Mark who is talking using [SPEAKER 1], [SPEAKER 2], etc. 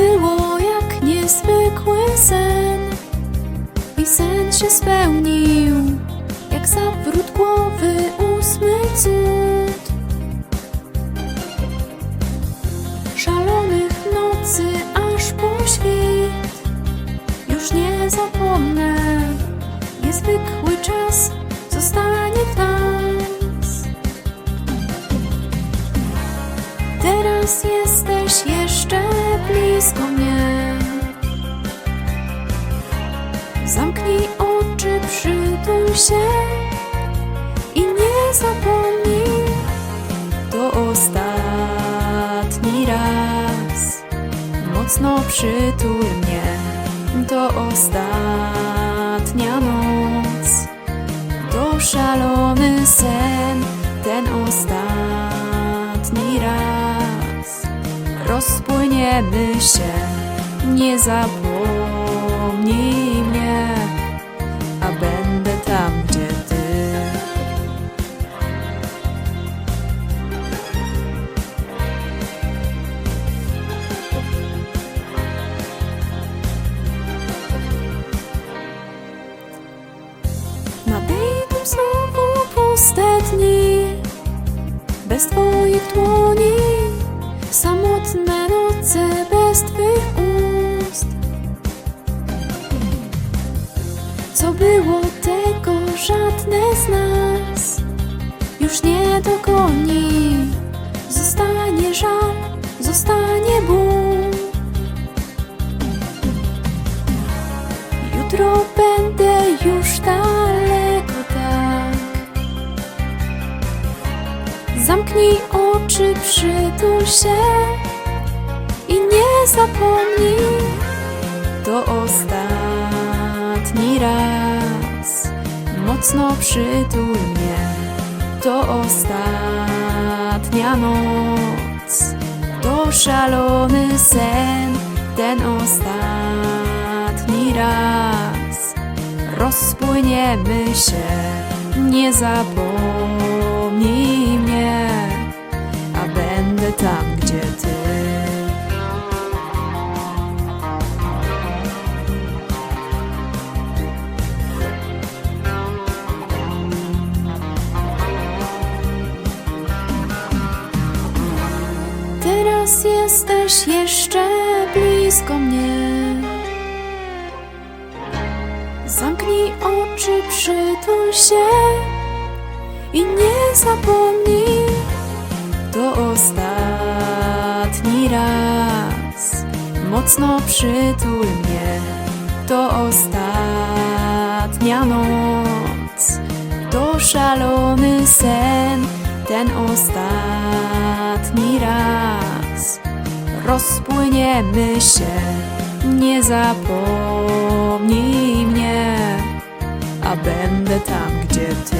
[SPEAKER 1] było jak niezwykły sen. I sen się spełnił Jak zawrót głowy ósmy cud. Szalonych nocy aż po świt. Już nie zapomnę Niezwykły czas zostanie w Teraz jesteś jeszcze blisko mnie. Zamknij oczy, przytul się i nie zapomnij. To ostatni raz. Mocno przytul mnie. To ostatnia noc. To szalony sen, ten ostatni raz. Rozpłyniemy się, nie zapomnij mnie, a będę tam, gdzie ty. Nadejdą znowu puste dni Bez twoich dłoni Samotne noce bez twych ust. Co było tego żadne z nas Już nie dogoni. Zostanie żal, zostanie ból. Jutro będę już daleko Zamknij oczy, przytul się I nie zapomnij. To ostatni raz. Mocno przytul mnie. To ostatnia noc. To szalony sen. Ten ostatni raz. Rozpłyniemy się. Nie zapomnij Teraz jesteś jeszcze blisko mnie. Zamknij oczy, przytul się i nie zapomnij. To ostatni raz. Mocno przytul mnie. To ostatnia noc. To szalony sen. Ten ostatni raz. Rozpłyniemy się. Nie zapomnij mnie, a będę tam, gdzie ty.